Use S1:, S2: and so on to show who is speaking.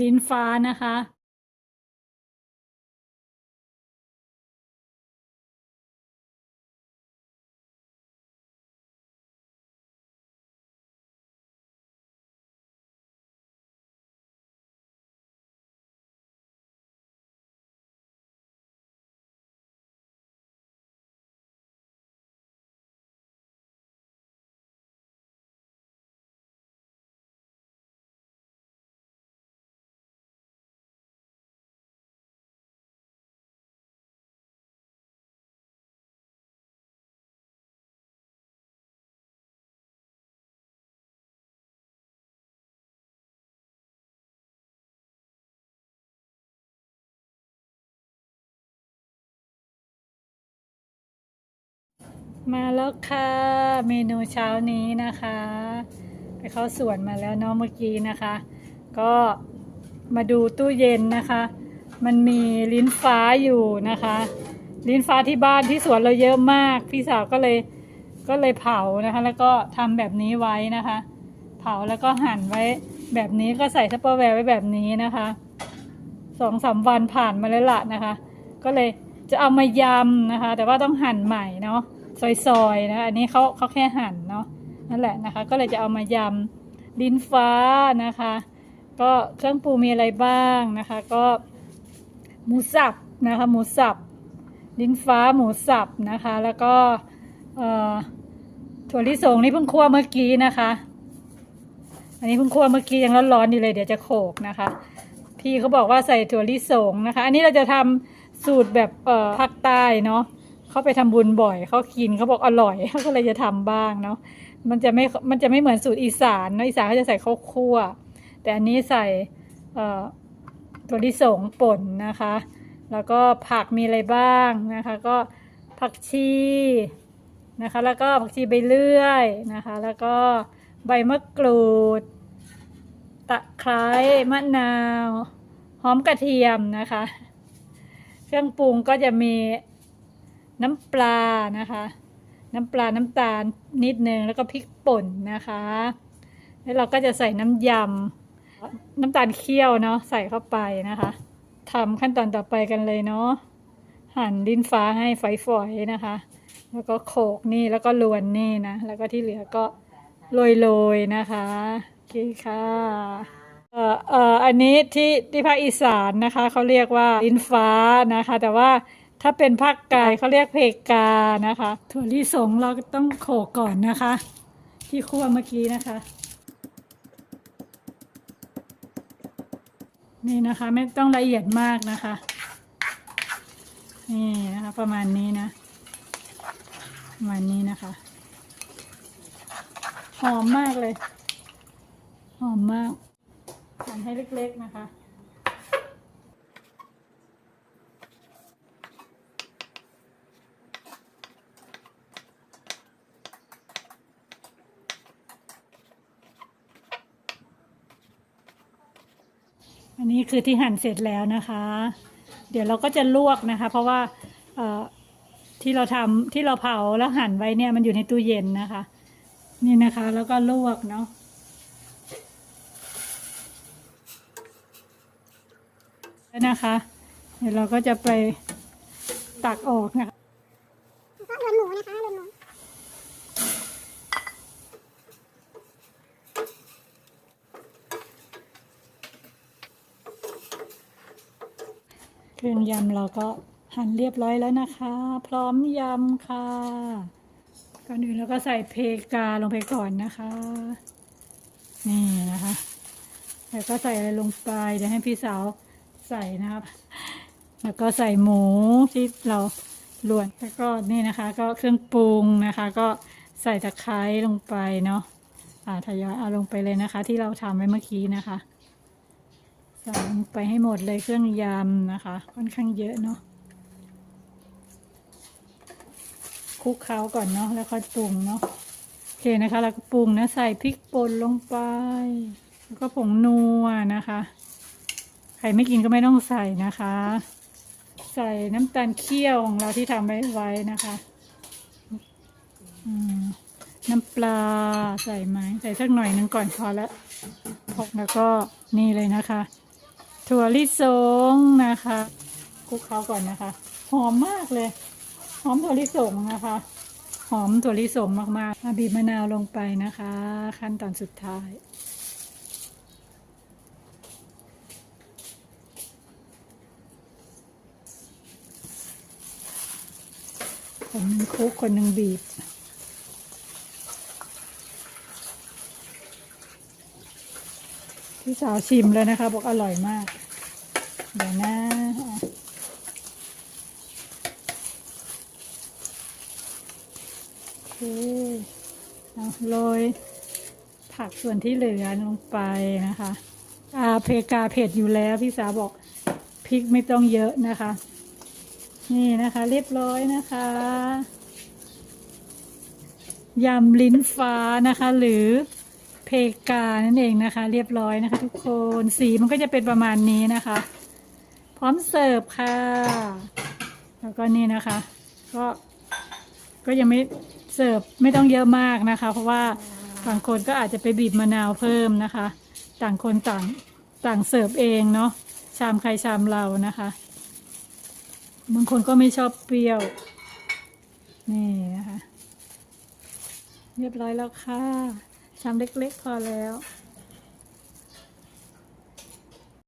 S1: ลิ้นฟ้านะคะ มาแล้วค่ะ เมนูเช้านี้นะคะ ไปเข้าสวนมาแล้วเนาะเมื่อกี้นะคะ ก็มาดูตู้เย็นนะคะ มันมีลิ้นฟ้าอยู่นะคะ ลิ้นฟ้าที่บ้านที่สวนเราเยอะมาก พี่สาวก็เลยก็เลยเผานะคะ แล้วก็ทำแบบนี้ไว้นะคะ เผาแล้วก็หั่นไว้แบบนี้ก็ใส่ทัปเปอร์แวร์ไว้แบบนี้นะคะสองสามวันผ่านมาแล้วล่ะนะคะ ก็เลยจะเอามายำนะคะ แต่ว่าต้องหั่นใหม่เนาะ ซอยๆนะอันนี้เขาเขาแค่หั่นเนาะนั่นแหละนะคะ ก็เลยจะเอามายำลิ้นฟ้านะคะ ก็เครื่องปรุงมีอะไรบ้างนะคะ ก็หมูสับนะคะหมูสับลิ้นฟ้าหมูสับนะคะ แล้วก็ถั่วลิสงนี่เพิ่งคั่วเมื่อกี้นะคะ อันนี้เพิ่งคั่วเมื่อกี้ยังร้อนๆอยู่เลยเดี๋ยวจะโขกนะคะ พี่เขาบอกว่าใส่ถั่วลิสงนะคะ อันนี้เราจะทำสูตรแบบภาคใต้เนาะ เขาไปทำบุญบ่อยเขากินเขาบอกอร่อยเขาก็เลยจะทำบ้างเนาะมันจะไม่มันจะไม่เหมือนสูตรอีสานเนาะอีสานเขาจะใส่ข้าวคั่ว แต่อันนี้ใส่เอ่อถั่วลิสงป่นนะคะ แล้วก็ผักมีอะไรบ้างนะคะ ก็ผักชีนะคะ แล้วก็ผักชีใบเลื่อยนะคะ แล้วก็ใบมะกรูด ตะไคร้มะนาว หอมกระเทียมนะคะ เครื่องปรุงก็จะมี น้ำปลานะคะ น้ำปลาน้ำตาลนิดนึงแล้วก็พริกป่นนะคะ แล้วเราก็จะใส่น้ำยำน้ำตาลเคี่ยวเนาะใส่เข้าไปนะคะทำขั้นตอนต่อไปกันเลยเนาะหั่นดินฟ้าให้ฝอยๆนะคะ แล้วก็โขกนี่แล้วก็ลวนนี่นะแล้วก็ที่เหลือก็โรยๆนะคะโอเคค่ะเอ่อเอ่ออันนี้ที่ที่ภาคอีสานนะคะเขาเรียกว่าลินฟ้านะคะ แต่ว่า ถ้าเป็นภาคกางเขาเรียกเพกานะคะ ถั่วลิสงเราต้องโขกก่อนนะคะ ที่คั่วเมื่อกี้นะคะ นี่นะคะไม่ต้องละเอียดมากนะคะ นี่นะคะ ประมาณนี้นะประมาณนี้นะคะหอมมากเลย หอมมากหั่นให้เล็กๆนะคะ อันนี้คือที่หั่นเสร็จแล้วนะคะ เดี๋ยวเราก็จะลวกนะคะ เพราะว่าที่เราทำที่เราเผาแล้วหั่นไว้เนี่ยมันอยู่ในตู้เย็นนะคะ นี่นะคะ แล้วก็ลวกเนาะแล้วนะคะ เดี๋ยวเราก็จะไปตักออกนะคะ
S2: ก็ลวนหมูนะคะลวนหมู
S1: ครื่องยำเราก็หั่นเรียบร้อยแล้วนะคะ พร้อมยำค่ะก่อนอื่นเราก็ใส่เพกาลงไปก่อนนะคะ นี่นะคะ แล้วก็ใส่อะไรลงไปเดี๋ยวให้พี่สาวใส่นะครับ แล้วก็ใส่หมูที่เราลวนแล้วก็นี่นะคะ ก็เครื่องปรุงนะคะ ก็ใส่ตะไคร้ลงไปเนาะอ่าทยอยเอาลงไปเลยนะคะ ที่เราทำไว้เมื่อกี้นะคะ ใส่ลงไปให้หมดเลยเครื่องยำนะคะ ค่อนข้างเยอะเนาะคลุกเคล้าก่อนเนาะแล้วค่อยปรุงเนาะโอเคนะคะ แล้วก็ปรุงนะใส่พริกป่นลงไป แล้วก็ผงนัวนะคะ ใครไม่กินก็ไม่ต้องใส่นะคะ ใส่น้ำตาลเคี่ยวของเราที่ทำไว้ไว้นะคะน้ำปลาใส่ไหมใส่สักหน่อยนึงก่อนพอแล้วพกแล้วก็นี่เลยนะคะ ถั่วลิสงนะคะคลุกเคล้าก่อนนะคะ หอมมากเลย หอมถั่วลิสงนะคะ หอมถั่วลิสงมากๆอะบีบมะนาวลงไปนะคะ ขั้นตอนสุดท้ายคนนึงคลุกคนหนึ่งบีบ พี่สาวชิมเลยนะคะ บอกอร่อยมาก เดี๋ยวนะโอเคเอาโรยผักส่วนที่เหลือลงไปนะคะอาเพกาเผ็ดอยู่แล้วพี่สาวบอกพริกไม่ต้องเยอะนะคะ นี่นะคะ เรียบร้อยนะคะยำลิ้นฟ้านะคะ หรือ กานั่นเองนะคะ เรียบร้อยนะคะ ทุกคนสีมันก็จะเป็นประมาณนี้นะคะ พร้อมเสิร์ฟค่ะ แล้วก็นี่นะคะ ก็ก็ยังไม่เสิร์ฟไม่ต้องเยอะมากนะคะ เพราะว่าบางคนก็อาจจะไปบีบมะนาวเพิ่มนะคะ ต่างคนต่างต่างเสิร์ฟเองเนาะชามใครชามเรานะคะบางคนก็ไม่ชอบเปรี้ยว นี่นะคะ เรียบร้อยแล้วค่ะ ชามเล็กๆพอแล้ว